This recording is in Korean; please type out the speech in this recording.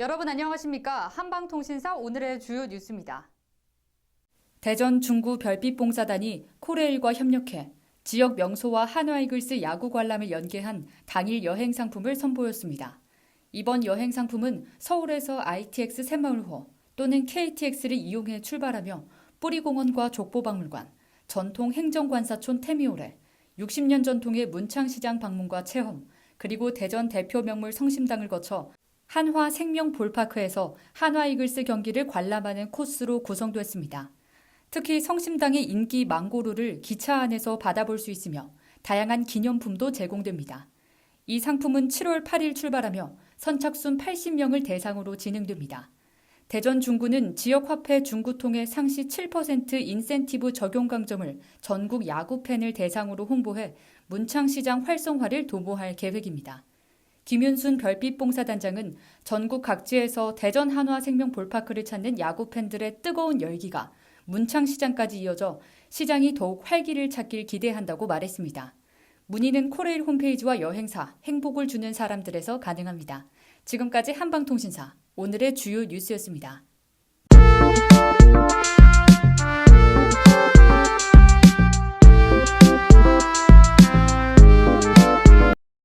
여러분 안녕하십니까? 한방통신사 오늘의 주요 뉴스입니다. 대전 중구 별빛봉사단이 코레일과 협력해 지역 명소와 한화이글스 야구 관람을 연계한 당일 여행 상품을 선보였습니다. 이번 여행 상품은 서울에서 ITX 새마을호 또는 KTX를 이용해 출발하며 뿌리공원과 족보박물관, 전통 행정관사촌 태미오레, 60년 전통의 문창시장 방문과 체험, 그리고 대전 대표 명물 성심당을 거쳐 한화 생명 볼파크에서 한화 이글스 경기를 관람하는 코스로 구성됐습니다. 특히 성심당의 인기 망고루를 기차 안에서 받아볼 수 있으며 다양한 기념품도 제공됩니다. 이 상품은 7월 8일 출발하며 선착순 80명을 대상으로 진행됩니다. 대전 중구는 지역화폐 중구통의 상시 7% 인센티브 적용 강점을 전국 야구팬을 대상으로 홍보해 문창시장 활성화를 도모할 계획입니다. 김윤순 별빛봉사단장은 전국 각지에서 대전 한화 생명 볼파크를 찾는 야구 팬들의 뜨거운 열기가 문창시장까지 이어져 시장이 더욱 활기를 찾길 기대한다고 말했습니다. 문의는 코레일 홈페이지와 여행사, 행복을 주는 사람들에서 가능합니다. 지금까지 한방통신사 오늘의 주요 뉴스였습니다.